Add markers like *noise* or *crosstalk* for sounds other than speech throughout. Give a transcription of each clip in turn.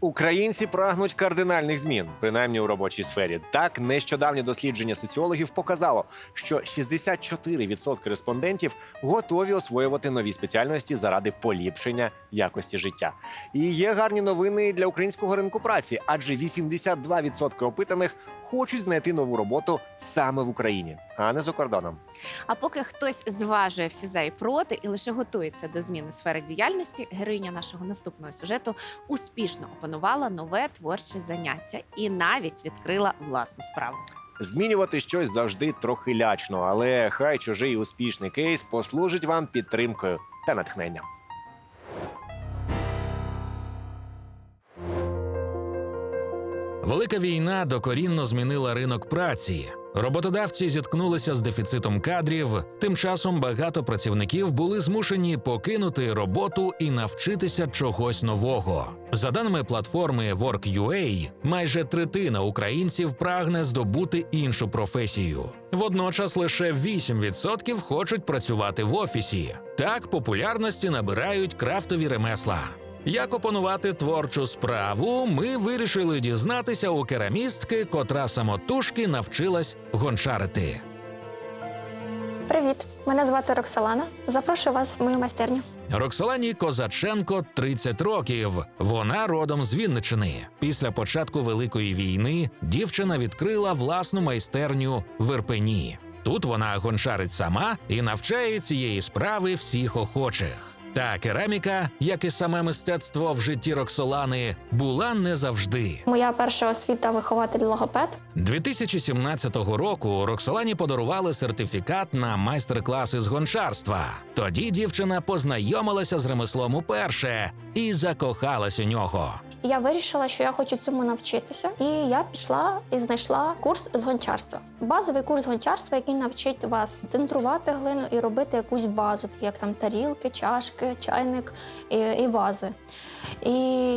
Українці прагнуть кардинальних змін, принаймні у робочій сфері. Так, нещодавнє дослідження соціологів показало, що 64% респондентів готові освоювати нові спеціальності заради поліпшення якості життя. І є гарні новини для українського ринку праці, адже 82% опитаних хочуть знайти нову роботу саме в Україні, а не за кордоном. А поки хтось зважує всі за і проти і лише готується до зміни сфери діяльності, героїня нашого наступного сюжету успішно опанувала нове творче заняття і навіть відкрила власну справу. Змінювати щось завжди трохи лячно, але хай чужий успішний кейс послужить вам підтримкою та натхненням. Велика війна докорінно змінила ринок праці. Роботодавці зіткнулися з дефіцитом кадрів. Тим часом багато працівників були змушені покинути роботу і навчитися чогось нового. За даними платформи Work.ua, майже третина українців прагне здобути іншу професію. Водночас лише 8% хочуть працювати в офісі. Так популярності набирають крафтові ремесла. Як опанувати творчу справу, ми вирішили дізнатися у керамістки, котра самотужки навчилась гончарити. Привіт, мене звати Роксолана. Запрошую вас в мою майстерню. Роксолані Козаченко 30 років. Вона родом з Вінничини. Після початку Великої війни дівчина відкрила власну майстерню в Ірпені. Тут вона гончарить сама і навчає цієї справи всіх охочих. Та кераміка, як і саме мистецтво в житті Роксолани, була не завжди. Моя перша освіта вихователь логопед. 2017 року Роксолані подарували сертифікат на майстер-класи з гончарства. Тоді дівчина познайомилася з ремеслом уперше і закохалась у нього. Я вирішила, що я хочу цьому навчитися. І я пішла і знайшла курс з гончарства. Базовий курс гончарства, який навчить вас центрувати глину і робити якусь базу, такі як там тарілки, чашки, чайник і, і вази. І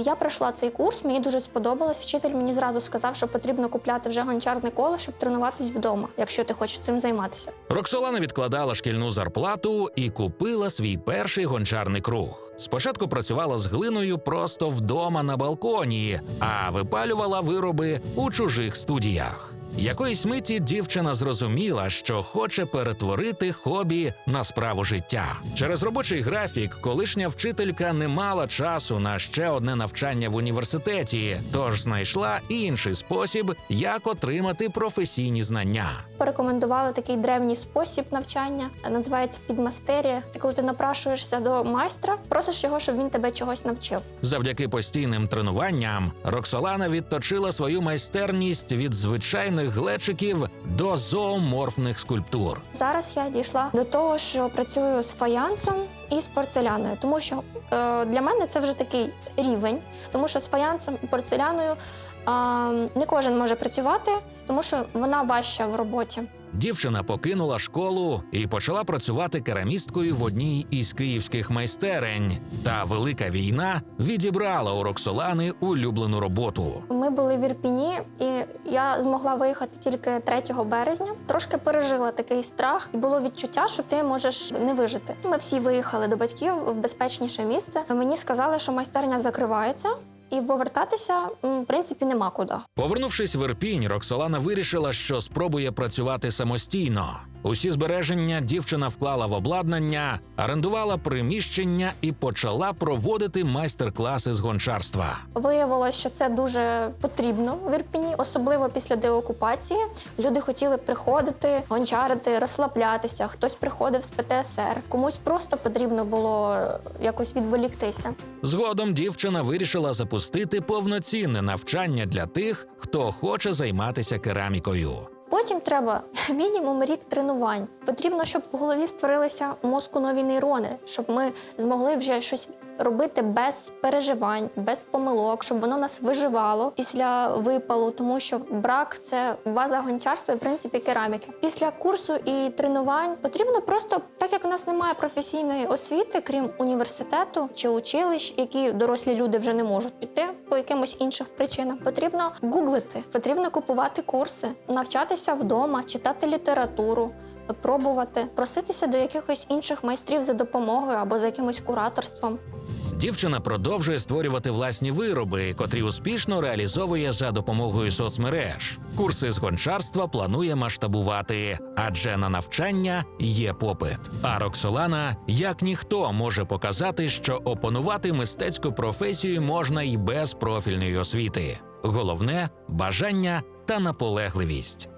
я пройшла цей курс, мені дуже сподобалось. Вчитель мені зразу сказав, що потрібно купляти вже гончарне коло, щоб тренуватись вдома, якщо ти хочеш цим займатися. Роксолана відкладала шкільну зарплату і купила свій перший гончарний круг. Спочатку працювала з глиною просто вдома на балконі, а випалювала вироби у чужих студіях. Якоїсь миті дівчина зрозуміла, що хоче перетворити хобі на справу життя. Через робочий графік колишня вчителька не мала часу на ще одне навчання в університеті, тож знайшла інший спосіб, як отримати професійні знання. Порекомендували такий древній спосіб навчання, називається підмастерія. Це коли ти напрашуєшся до майстра, просиш його, щоб він тебе чогось навчив. Завдяки постійним тренуванням Роксолана відточила свою майстерність від звичайних глечиків до зооморфних скульптур. Зараз я дійшла до того, що працюю з фаянсом і з порцеляною, тому що е, для мене це вже такий рівень, тому що з фаянсом і порцеляною е, не кожен може працювати, тому що вона важча в роботі. Дівчина покинула школу і почала працювати керамісткою в одній із київських майстерень. Та велика війна відібрала у Роксолани улюблену роботу. Ми були в Ірпіні, і я змогла виїхати тільки 3 березня. Трошки пережила такий страх, і було відчуття, що ти можеш не вижити. Ми всі виїхали до батьків в безпечніше місце. Мені сказали, що майстерня закривається, і повертатися в принципі нема куди. Повернувшись в Ірпінь, Роксолана вирішила, що спробує працювати самостійно. Усі збереження дівчина вклала в обладнання, орендувала приміщення і почала проводити майстер-класи з гончарства. Виявилося, що це дуже потрібно в Ірпені, особливо після деокупації. Люди хотіли приходити, гончарити, розслаблятися. Хтось приходив з ПТСР, комусь просто потрібно було якось відволіктися. Згодом дівчина вирішила запустити повноцінне навчання для тих, хто хоче займатися керамікою. Потім треба *laughs* мінімум рік тренувань. Потрібно, щоб в голові створилися мозку нові нейрони, щоб ми змогли вже щось робити без переживань, без помилок, щоб воно нас виживало після випалу, тому що брак це база гончарства і в принципі кераміки. Після курсу і тренувань потрібно просто, так як у нас немає професійної освіти, крім університету чи училищ, які дорослі люди вже не можуть піти по якимось інших причинам. Потрібно гуглити, потрібно купувати курси, навчатися вдома, читати літературу. Пробувати проситися до якихось інших майстрів за допомогою або за якимось кураторством. Дівчина продовжує створювати власні вироби, котрі успішно реалізовує за допомогою соцмереж. Курси з гончарства планує масштабувати, адже на навчання є попит. А Роксолана, як ніхто, може показати, що опанувати мистецьку професію можна й без профільної освіти. Головне бажання та наполегливість.